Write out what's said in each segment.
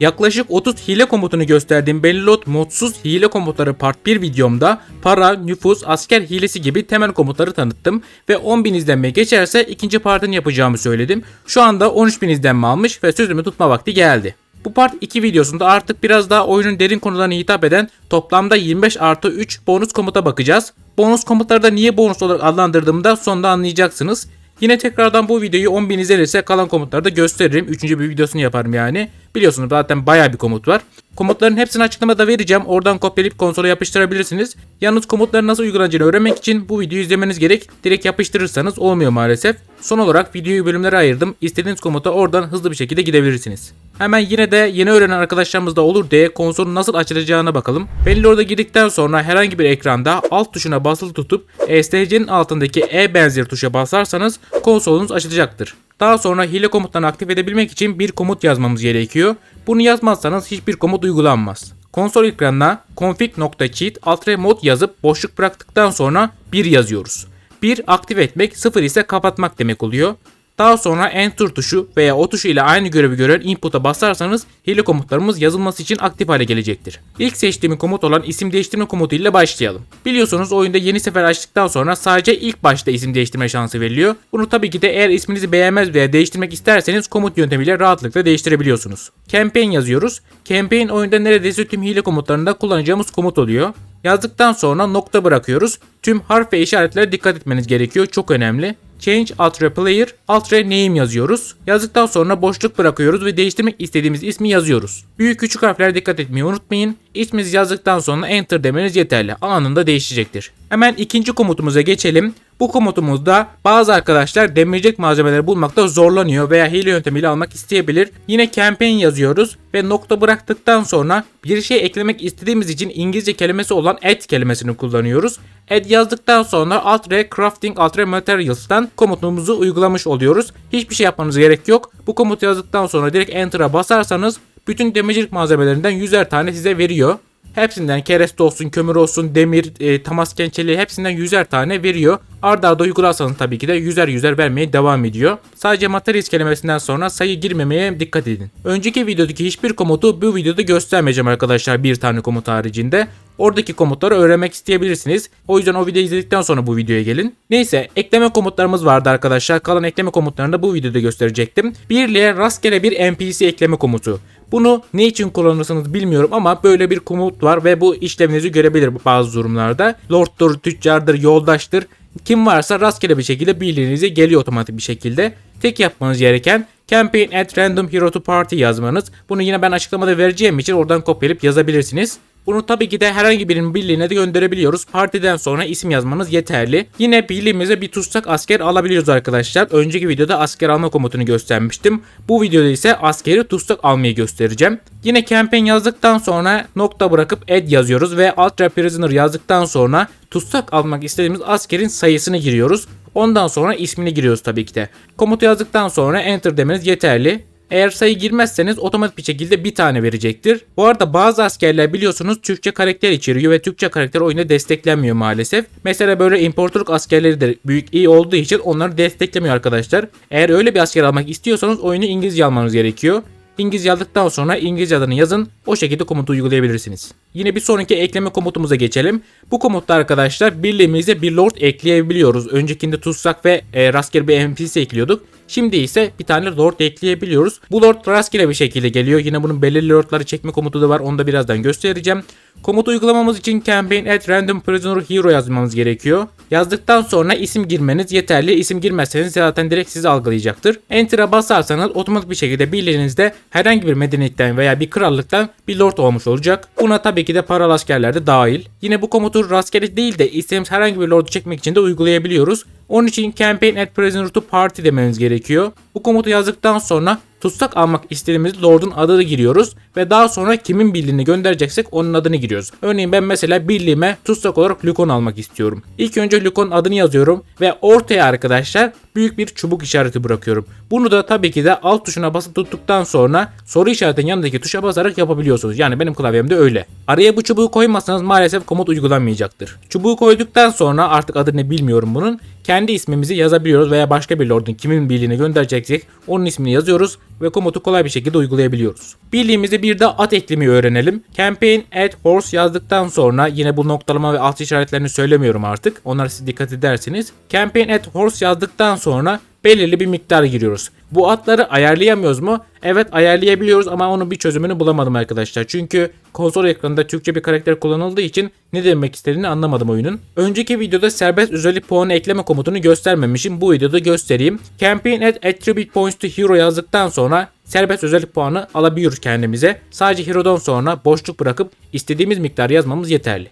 Yaklaşık 30 hile komutunu gösterdiğim Bellot modsuz hile komutları part 1 videomda para, nüfus, asker hilesi gibi temel komutları tanıttım ve 10.000 izlenme geçerse ikinci partını yapacağımı söyledim. Şu anda 13.000 izlenme almış ve sözümü tutma vakti geldi. Bu part 2 videosunda artık biraz daha oyunun derin konularına hitap eden toplamda 25 artı 3 bonus komuta bakacağız. Bonus komutları da niye bonus olarak adlandırdığımı da sonunda anlayacaksınız. Yine tekrardan bu videoyu 10.000 izlenirse kalan komutları da gösteririm. Üçüncü bir videosunu yaparım yani. Biliyorsunuz zaten baya bir komut var. Komutların hepsini açıklamada vereceğim. Oradan kopyalayıp konsola yapıştırabilirsiniz. Yalnız komutların nasıl uygulanacağını öğrenmek için bu videoyu izlemeniz gerek. Direkt yapıştırırsanız olmuyor maalesef. Son olarak videoyu bölümlere ayırdım. İstediğiniz komuta oradan hızlı bir şekilde gidebilirsiniz. Hemen yine de yeni öğrenen arkadaşlarımız da olur diye konsolun nasıl açılacağına bakalım. Belli orada girdikten sonra herhangi bir ekranda alt tuşuna basılı tutup ESC'nin altındaki E benzeri tuşa basarsanız konsolunuz açılacaktır. Daha sonra hile komutlarını aktif edebilmek için bir komut yazmamız gerekiyor. Bunu yazmazsanız hiçbir komut uygulanmaz. Konsol ekranına config.cheat alt mod yazıp boşluk bıraktıktan sonra 1 yazıyoruz. 1 aktif etmek 0 ise kapatmak demek oluyor. Daha sonra Enter tuşu veya o tuşu ile aynı görevi gören input'a basarsanız hile komutlarımız yazılması için aktif hale gelecektir. İlk seçtiğim komut olan isim değiştirme komutu ile başlayalım. Biliyorsunuz oyunda yeni sefer açtıktan sonra sadece ilk başta isim değiştirme şansı veriliyor. Bunu tabii ki de eğer isminizi beğenmez veya değiştirmek isterseniz komut yöntemiyle rahatlıkla değiştirebiliyorsunuz. Campaign yazıyoruz. Campaign oyunda neredeyse tüm hile komutlarında kullanacağımız komut oluyor. Yazdıktan sonra nokta bırakıyoruz. Tüm harf ve işaretlere dikkat etmeniz gerekiyor. Çok önemli. Change Ultra Player, Ultra Name yazıyoruz. Yazdıktan sonra boşluk bırakıyoruz ve değiştirmek istediğimiz ismi yazıyoruz. Büyük küçük harflere dikkat etmeyi unutmayın. İsminizi yazdıktan sonra Enter demeniz yeterli. Anında değişecektir. Hemen ikinci komutumuza geçelim. Bu komutumuzda bazı arkadaşlar demircilik malzemeleri bulmakta zorlanıyor veya hile yöntemiyle almak isteyebilir. Yine campaign yazıyoruz ve nokta bıraktıktan sonra bir şey eklemek istediğimiz için İngilizce kelimesi olan add kelimesini kullanıyoruz. Add yazdıktan sonra alt R crafting alt R materials'tan komutumuzu uygulamış oluyoruz. Hiçbir şey yapmanız gerek yok. Bu komutu yazdıktan sonra direkt enter'a basarsanız bütün demircilik malzemelerinden 100'er tane size veriyor. Hepsinden kereste olsun, kömür olsun, demir, e, tamasken çeliği hepsinden yüzer tane veriyor. Arda arda uygularsanız tabii ki de yüzer yüzer vermeye devam ediyor. Sadece materials kelimesinden sonra sayı girmemeye dikkat edin. Önceki videodaki hiçbir komutu bu videoda göstermeyeceğim arkadaşlar bir tane komut haricinde. Oradaki komutları öğrenmek isteyebilirsiniz. O yüzden o videoyu izledikten sonra bu videoya gelin. Neyse ekleme komutlarımız vardı arkadaşlar. Kalan ekleme komutlarını da bu videoda gösterecektim. Birliğe rastgele bir NPC ekleme komutu. Bunu ne için kullanırsınız bilmiyorum ama böyle bir komut var ve bu işlevinizi görebilir bazı durumlarda. Lord'dur, tüccardır, yoldaştır. Kim varsa rastgele bir şekilde birliğinize geliyor otomatik bir şekilde. Tek yapmanız gereken campaign at random hero to party yazmanız. Bunu yine ben açıklamada vereceğim için oradan kopyalayıp yazabilirsiniz. Bunu tabii ki de herhangi birinin birliğine de gönderebiliyoruz. Partiden sonra isim yazmanız yeterli. Yine birliğimize bir tutsak asker alabiliyoruz arkadaşlar. Önceki videoda asker alma komutunu göstermiştim. Bu videoda ise askeri tutsak almayı göstereceğim. Yine campaign yazdıktan sonra nokta bırakıp add yazıyoruz ve ultra prisoner yazdıktan sonra tutsak almak istediğimiz askerin sayısını giriyoruz. Ondan sonra ismini giriyoruz tabii ki de. Komutu yazdıktan sonra enter demeniz yeterli. Eğer sayı girmezseniz otomatik bir şekilde bir tane verecektir. Bu arada bazı askerler biliyorsunuz Türkçe karakter içeriyor ve Türkçe karakter oyunda desteklenmiyor maalesef. Mesela böyle importluk askerleri de büyük iyi olduğu için onları desteklemiyor arkadaşlar. Eğer öyle bir asker almak istiyorsanız oyunu İngilizce almanız gerekiyor. İngilizce yazdıktan sonra İngilizce adını yazın. O şekilde komutu uygulayabilirsiniz. Yine bir sonraki ekleme komutumuza geçelim. Bu komutta arkadaşlar birliğimize bir lord ekleyebiliyoruz. Öncekinde tutsak ve e, rastgele bir NPC ekliyorduk. Şimdi ise bir tane lord ekleyebiliyoruz. Bu lord rastgele bir şekilde geliyor. Yine bunun belirli lordları çekme komutu da var. Onu da birazdan göstereceğim. Komut uygulamamız için campaign at random prisoner hero yazmamız gerekiyor. Yazdıktan sonra isim girmeniz yeterli. İsim girmezseniz zaten direkt sizi algılayacaktır. Enter'a basarsanız otomatik bir şekilde birliğinizde herhangi bir medeniyetten veya bir krallıktan bir lord olmuş olacak. Buna tabii ki de paralı askerler de dahil. Yine bu komutu rastgele değil de istediğimiz herhangi bir lordu çekmek için de uygulayabiliyoruz. Onun için campaign at prisoner to party demeniz gerekiyor. Bu komutu yazdıktan sonra tutsak almak istediğimiz lordun adını giriyoruz ve daha sonra kimin birliğini göndereceksek onun adını giriyoruz. Örneğin ben mesela birliğime tutsak olarak Lukon almak istiyorum. İlk önce Lukon adını yazıyorum ve ortaya arkadaşlar büyük bir çubuk işareti bırakıyorum. Bunu da tabii ki de alt tuşuna basıp tuttuktan sonra soru işaretinin yanındaki tuşa basarak yapabiliyorsunuz. Yani benim klavyemde öyle. Araya bu çubuğu koymazsanız maalesef komut uygulanmayacaktır. Çubuğu koyduktan sonra artık adını bilmiyorum bunun. Kendi ismimizi yazabiliyoruz veya başka bir lordun kimin birliğine göndereceksek onun ismini yazıyoruz ve komutu kolay bir şekilde uygulayabiliyoruz. Birliğimize bir de at eklemeyi öğrenelim. Campaign add horse yazdıktan sonra yine bu noktalama ve alt işaretlerini söylemiyorum artık. Onlara siz dikkat edersiniz. Campaign add horse yazdıktan sonra belirli bir miktar giriyoruz. Bu atları ayarlayamıyoruz mu? Evet ayarlayabiliyoruz ama onun bir çözümünü bulamadım arkadaşlar. Çünkü konsol ekranında Türkçe bir karakter kullanıldığı için ne demek istediğini anlamadım oyunun. Önceki videoda serbest özellik puanı ekleme komutunu göstermemişim. Bu videoda göstereyim. Campaign add attribute points to hero yazdıktan sonra serbest özellik puanı alabiliyoruz kendimize. Sadece hero'dan sonra boşluk bırakıp istediğimiz miktarı yazmamız yeterli.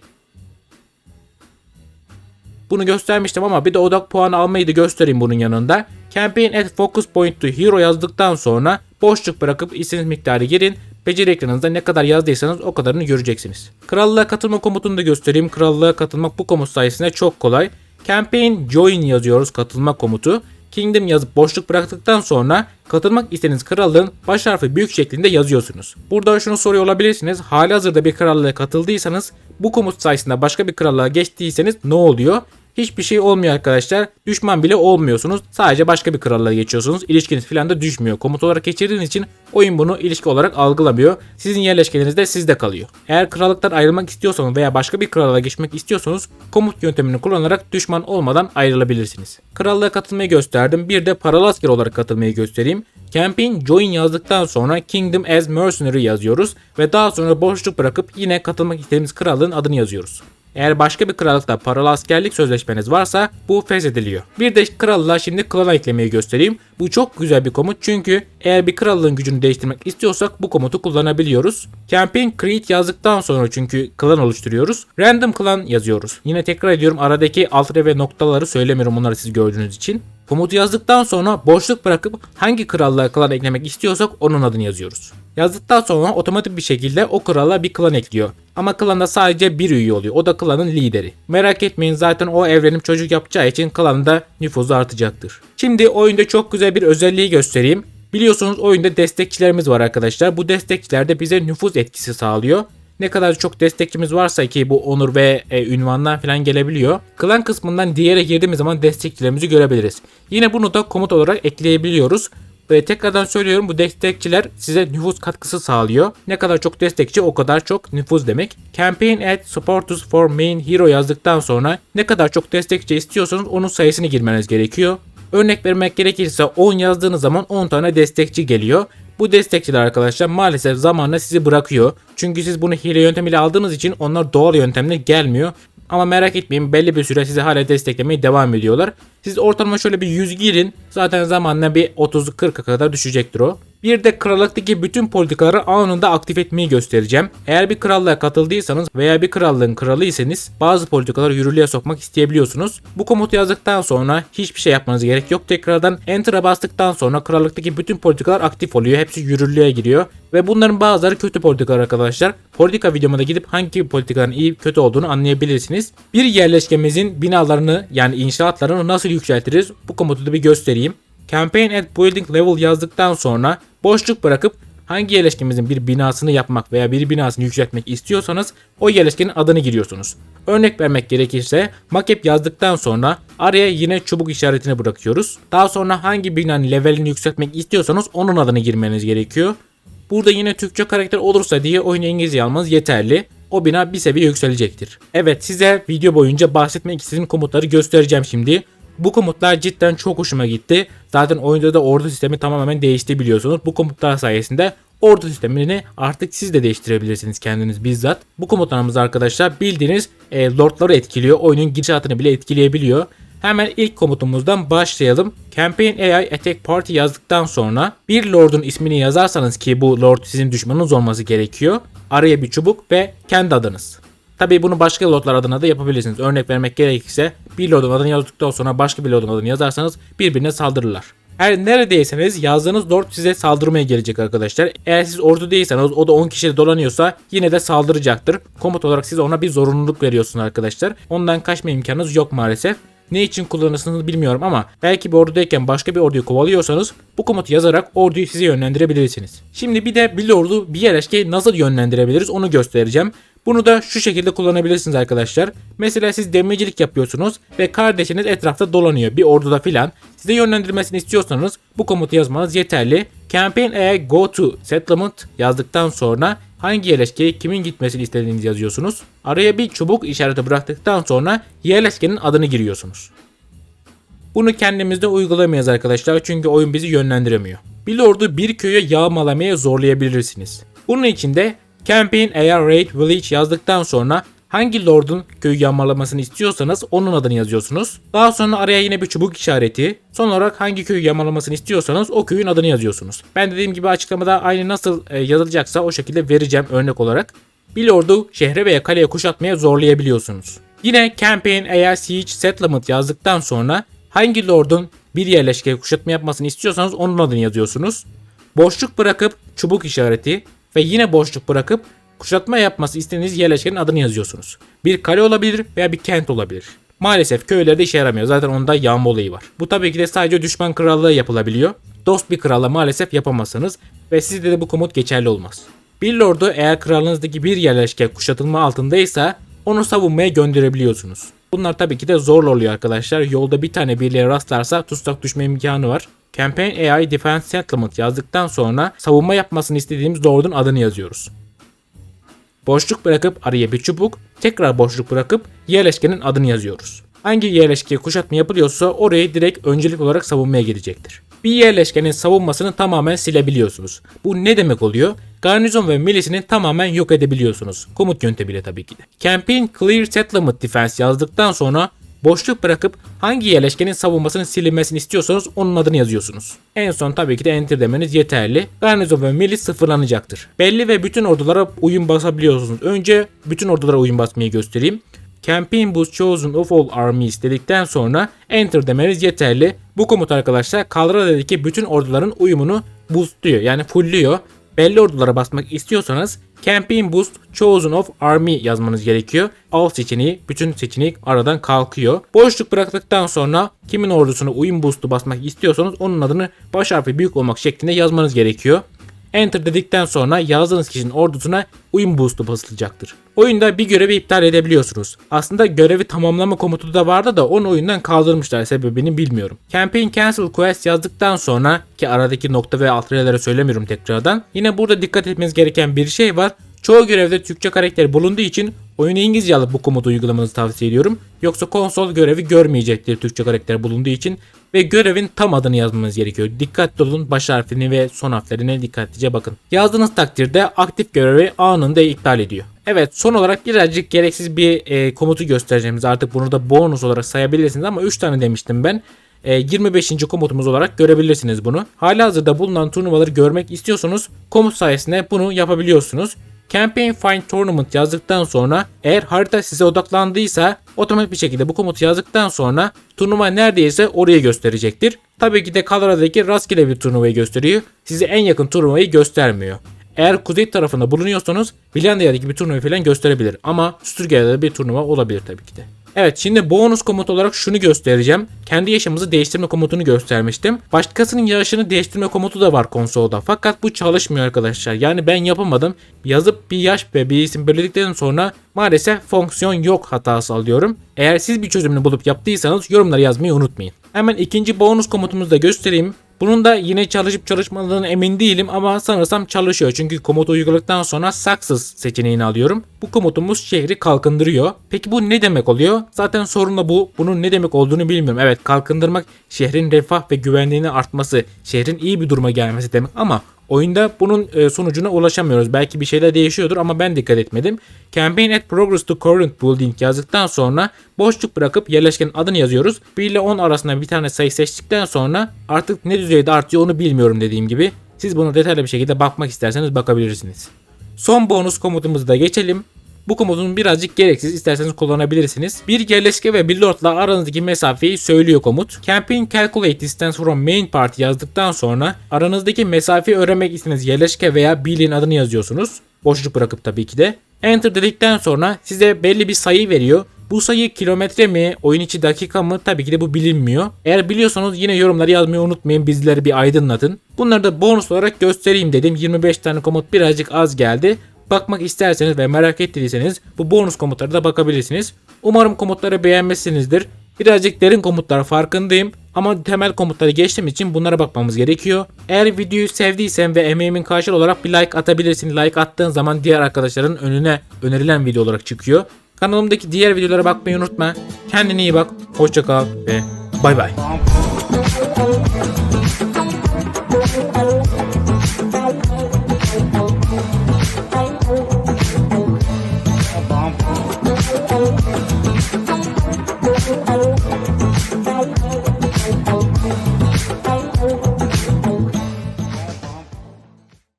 Bunu göstermiştim ama bir de odak puanı almayı da göstereyim bunun yanında. Campaign at focus point to hero yazdıktan sonra boşluk bırakıp istediğiniz miktarı girin. Beceri ekranınızda ne kadar yazdıysanız o kadarını göreceksiniz. Krallığa katılma komutunu da göstereyim. Krallığa katılmak bu komut sayesinde çok kolay. Campaign join yazıyoruz katılma komutu. Kingdom yazıp boşluk bıraktıktan sonra katılmak istediğiniz krallığın baş harfi büyük şeklinde yazıyorsunuz. Burada şunu soruyor olabilirsiniz. Hali hazırda bir krallığa katıldıysanız bu komut sayesinde başka bir krallığa geçtiyseniz ne oluyor? Hiçbir şey olmuyor arkadaşlar. Düşman bile olmuyorsunuz. Sadece başka bir krallığa geçiyorsunuz. İlişkiniz falan da düşmüyor. Komut olarak geçirdiğiniz için oyun bunu ilişki olarak algılamıyor. Sizin yerleşkeleriniz de sizde kalıyor. Eğer krallıktan ayrılmak istiyorsanız veya başka bir krallığa geçmek istiyorsanız komut yöntemini kullanarak düşman olmadan ayrılabilirsiniz. Krallığa katılmayı gösterdim. Bir de paralı asker olarak katılmayı göstereyim. Campaign Join yazdıktan sonra Kingdom as Mercenary yazıyoruz ve daha sonra boşluk bırakıp yine katılmak istediğimiz krallığın adını yazıyoruz. Eğer başka bir krallıkta paralı askerlik sözleşmeniz varsa bu feshediliyor. Bir de krallığa şimdi klana eklemeyi göstereyim. Bu çok güzel bir komut çünkü eğer bir krallığın gücünü değiştirmek istiyorsak bu komutu kullanabiliyoruz. Campaign create yazdıktan sonra çünkü klan oluşturuyoruz. Random klan yazıyoruz. Yine tekrar ediyorum aradaki alt ve noktaları söylemiyorum onları siz gördüğünüz için. Komutu yazdıktan sonra boşluk bırakıp hangi krallığa klan eklemek istiyorsak onun adını yazıyoruz. Yazdıktan sonra otomatik bir şekilde o krala bir klan ekliyor. Ama klanda sadece bir üye oluyor. O da klanın lideri. Merak etmeyin zaten o evrenim çocuk yapacağı için klanda nüfuzu artacaktır. Şimdi oyunda çok güzel bir özelliği göstereyim. Biliyorsunuz oyunda destekçilerimiz var arkadaşlar. Bu destekçiler de bize nüfuz etkisi sağlıyor. Ne kadar çok destekçimiz varsa ki bu onur ve e, ünvandan falan gelebiliyor. Klan kısmından diğere girdiğimiz zaman destekçilerimizi görebiliriz. Yine bunu da komut olarak ekleyebiliyoruz. Ve tekrardan söylüyorum bu destekçiler size nüfus katkısı sağlıyor. Ne kadar çok destekçi o kadar çok nüfus demek. Campaign at supporters for main hero yazdıktan sonra ne kadar çok destekçi istiyorsanız onun sayısını girmeniz gerekiyor. Örnek vermek gerekirse 10 yazdığınız zaman 10 tane destekçi geliyor. Bu destekçiler arkadaşlar maalesef zamanla sizi bırakıyor. Çünkü siz bunu hile yöntemiyle aldığınız için onlar doğal yöntemle gelmiyor. Ama merak etmeyin belli bir süre sizi hala desteklemeye devam ediyorlar. Siz ortalama şöyle bir 100 girin zaten zamanla bir 30-40'a kadar düşecektir o. Bir de krallıktaki bütün politikaları anında aktif etmeyi göstereceğim. Eğer bir krallığa katıldıysanız veya bir krallığın kralıysanız bazı politikaları yürürlüğe sokmak isteyebiliyorsunuz. Bu komutu yazdıktan sonra hiçbir şey yapmanız gerek yok. Tekrardan Enter'a bastıktan sonra krallıktaki bütün politikalar aktif oluyor. Hepsi yürürlüğe giriyor. Ve bunların bazıları kötü politikalar arkadaşlar. Politika videomda gidip hangi politikaların iyi kötü olduğunu anlayabilirsiniz. Bir yerleşkemizin binalarını yani inşaatlarını nasıl yükseltiriz bu komutu da bir göstereyim. Campaign at Building Level yazdıktan sonra boşluk bırakıp hangi yerleşkemizin bir binasını yapmak veya bir binasını yükseltmek istiyorsanız o yerleşkenin adını giriyorsunuz. Örnek vermek gerekirse makep yazdıktan sonra araya yine çubuk işaretini bırakıyoruz. Daha sonra hangi binanın levelini yükseltmek istiyorsanız onun adını girmeniz gerekiyor. Burada yine Türkçe karakter olursa diye oyunu İngilizce almanız yeterli. O bina bir seviye yükselecektir. Evet size video boyunca bahsetmek istediğim komutları göstereceğim şimdi. Bu komutlar cidden çok hoşuma gitti. Zaten oyunda da ordu sistemi tamamen değişti biliyorsunuz. Bu komutlar sayesinde ordu sistemini artık siz de değiştirebilirsiniz kendiniz bizzat. Bu komutlarımız arkadaşlar bildiğiniz e, lordları etkiliyor. Oyunun gidişatını bile etkileyebiliyor. Hemen ilk komutumuzdan başlayalım. Campaign AI Attack Party yazdıktan sonra bir lordun ismini yazarsanız ki bu lord sizin düşmanınız olması gerekiyor. Araya bir çubuk ve kendi adınız. Tabii bunu başka lordlar adına da yapabilirsiniz. Örnek vermek gerekirse bir lordun adını yazdıktan sonra başka bir lordun adını yazarsanız birbirine saldırırlar. Her neredeyseniz yazdığınız lord size saldırmaya gelecek arkadaşlar. Eğer siz ordu değilseniz o da 10 kişiyle dolanıyorsa yine de saldıracaktır. Komut olarak siz ona bir zorunluluk veriyorsunuz arkadaşlar. Ondan kaçma imkanınız yok maalesef. Ne için kullanırsınız bilmiyorum ama belki bir ordudayken başka bir orduyu kovalıyorsanız bu komutu yazarak orduyu size yönlendirebilirsiniz. Şimdi bir de bir ordu bir yerleşkeyi nasıl yönlendirebiliriz onu göstereceğim. Bunu da şu şekilde kullanabilirsiniz arkadaşlar. Mesela siz demircilik yapıyorsunuz ve kardeşiniz etrafta dolanıyor bir orduda filan. Size yönlendirmesini istiyorsanız bu komutu yazmanız yeterli. Campaign AI Go to Settlement yazdıktan sonra hangi yerleşkeye kimin gitmesini istediğinizi yazıyorsunuz. Araya bir çubuk işareti bıraktıktan sonra yerleşkenin adını giriyorsunuz. Bunu kendimizde uygulamayız arkadaşlar çünkü oyun bizi yönlendiremiyor. Bir lordu bir köye yağmalamaya zorlayabilirsiniz. Bunun için de Campaign AR Raid Village yazdıktan sonra hangi lordun köyü yağmalamasını istiyorsanız onun adını yazıyorsunuz. Daha sonra araya yine bir çubuk işareti. Son olarak hangi köyü yağmalamasını istiyorsanız o köyün adını yazıyorsunuz. Ben dediğim gibi açıklamada aynı nasıl e, yazılacaksa o şekilde vereceğim örnek olarak. Bir lordu şehre veya kaleye kuşatmaya zorlayabiliyorsunuz. Yine Campaign AR Siege Settlement yazdıktan sonra hangi lordun bir yerleşkeye kuşatma yapmasını istiyorsanız onun adını yazıyorsunuz. Boşluk bırakıp çubuk işareti ve yine boşluk bırakıp kuşatma yapması istediğiniz yerleşkenin adını yazıyorsunuz. Bir kale olabilir veya bir kent olabilir. Maalesef köylerde işe yaramıyor. Zaten onda yağma olayı var. Bu tabii ki de sadece düşman krallığı yapılabiliyor. Dost bir kralla maalesef yapamazsınız ve sizde de bu komut geçerli olmaz. Bir lordu eğer krallığınızdaki bir yerleşke kuşatılma altındaysa onu savunmaya gönderebiliyorsunuz. Bunlar tabii ki de zorlu oluyor arkadaşlar. Yolda bir tane birliğe rastlarsa tutsak düşme imkanı var. Campaign AI Defense Settlement yazdıktan sonra savunma yapmasını istediğimiz lordun adını yazıyoruz. Boşluk bırakıp araya bir çubuk, tekrar boşluk bırakıp yerleşkenin adını yazıyoruz. Hangi yerleşkeye kuşatma yapılıyorsa orayı direkt öncelik olarak savunmaya gidecektir. Bir yerleşkenin savunmasını tamamen silebiliyorsunuz. Bu ne demek oluyor? Garnizon ve milisini tamamen yok edebiliyorsunuz. Komut yöntemiyle tabii ki de. Campaign Clear Settlement Defense yazdıktan sonra boşluk bırakıp hangi yerleşkenin savunmasının silinmesini istiyorsanız onun adını yazıyorsunuz. En son tabii ki de enter demeniz yeterli. Garnizon ve milis sıfırlanacaktır. Belli ve bütün ordulara uyum basabiliyorsunuz. Önce bütün ordulara uyum basmayı göstereyim. Campaign Boost Chosen of All Armies dedikten sonra Enter demeniz yeterli. Bu komut arkadaşlar Colorado'daki bütün orduların uyumunu boostluyor yani fullliyor. Belli ordulara basmak istiyorsanız Campaign Boost Chosen of Army yazmanız gerekiyor. Alt seçeneği, bütün seçenek aradan kalkıyor. Boşluk bıraktıktan sonra kimin ordusuna uyum boost'u basmak istiyorsanız onun adını baş harfi büyük olmak şeklinde yazmanız gerekiyor. Enter dedikten sonra yazdığınız kişinin ordusuna uyum boost'u basılacaktır. Oyunda bir görevi iptal edebiliyorsunuz. Aslında görevi tamamlama komutu da vardı da onu oyundan kaldırmışlar sebebini bilmiyorum. Campaign Cancel Quest yazdıktan sonra ki aradaki nokta ve alt söylemiyorum tekrardan. Yine burada dikkat etmeniz gereken bir şey var. Çoğu görevde Türkçe karakter bulunduğu için oyunu İngilizce alıp bu komutu uygulamanızı tavsiye ediyorum. Yoksa konsol görevi görmeyecektir Türkçe karakter bulunduğu için ve görevin tam adını yazmanız gerekiyor. Dikkatli olun baş harfini ve son harflerine dikkatlice bakın. Yazdığınız takdirde aktif görevi anında iptal ediyor. Evet son olarak birazcık gereksiz bir e, komutu göstereceğimiz artık bunu da bonus olarak sayabilirsiniz ama 3 tane demiştim ben. E, 25. komutumuz olarak görebilirsiniz bunu. Halihazırda bulunan turnuvaları görmek istiyorsanız komut sayesinde bunu yapabiliyorsunuz. Campaign Find Tournament yazdıktan sonra eğer harita size odaklandıysa otomatik bir şekilde bu komutu yazdıktan sonra turnuva neredeyse oraya gösterecektir. Tabii ki de Colorado'daki rastgele bir turnuvayı gösteriyor. Size en yakın turnuvayı göstermiyor. Eğer kuzey tarafında bulunuyorsanız Finlandiya'daki bir turnuva falan gösterebilir ama Sturgia'da bir turnuva olabilir tabii ki de. Evet şimdi bonus komut olarak şunu göstereceğim. Kendi yaşamımızı değiştirme komutunu göstermiştim. Başkasının yaşını değiştirme komutu da var konsolda. Fakat bu çalışmıyor arkadaşlar. Yani ben yapamadım. Yazıp bir yaş ve bir isim belirledikten sonra maalesef fonksiyon yok hatası alıyorum. Eğer siz bir çözümünü bulup yaptıysanız yorumlara yazmayı unutmayın. Hemen ikinci bonus komutumuzu da göstereyim. Bunun da yine çalışıp çalışmadığını emin değilim ama sanırsam çalışıyor. Çünkü komutu uyguladıktan sonra saksız seçeneğini alıyorum. Bu komutumuz şehri kalkındırıyor. Peki bu ne demek oluyor? Zaten sorun da bu. Bunun ne demek olduğunu bilmiyorum. Evet kalkındırmak şehrin refah ve güvenliğini artması, şehrin iyi bir duruma gelmesi demek ama Oyunda bunun e, sonucuna ulaşamıyoruz. Belki bir şeyler değişiyordur ama ben dikkat etmedim. Campaign at progress to current building yazdıktan sonra boşluk bırakıp yerleşkenin adını yazıyoruz. 1 ile 10 arasında bir tane sayı seçtikten sonra artık ne düzeyde artıyor onu bilmiyorum dediğim gibi. Siz buna detaylı bir şekilde bakmak isterseniz bakabilirsiniz. Son bonus komutumuzu da geçelim. Bu komutun birazcık gereksiz isterseniz kullanabilirsiniz. Bir yerleşke ve bir lordla aranızdaki mesafeyi söylüyor komut. Campaign Calculate Distance from Main Part yazdıktan sonra aranızdaki mesafeyi öğrenmek istediğiniz yerleşke veya birliğin adını yazıyorsunuz. Boşluk bırakıp tabii ki de. Enter dedikten sonra size belli bir sayı veriyor. Bu sayı kilometre mi, oyun içi dakika mı tabii ki de bu bilinmiyor. Eğer biliyorsanız yine yorumları yazmayı unutmayın bizleri bir aydınlatın. Bunları da bonus olarak göstereyim dedim. 25 tane komut birazcık az geldi. Bakmak isterseniz ve merak ettiyseniz bu bonus komutlara da bakabilirsiniz. Umarım komutları beğenmişsinizdir. Birazcık derin komutlar farkındayım Ama temel komutları geçtiğim için bunlara bakmamız gerekiyor. Eğer videoyu sevdiysen ve emeğimin karşılığı olarak bir like atabilirsin. Like attığın zaman diğer arkadaşların önüne önerilen video olarak çıkıyor. Kanalımdaki diğer videolara bakmayı unutma. Kendine iyi bak. Hoşça kal ve bay bay.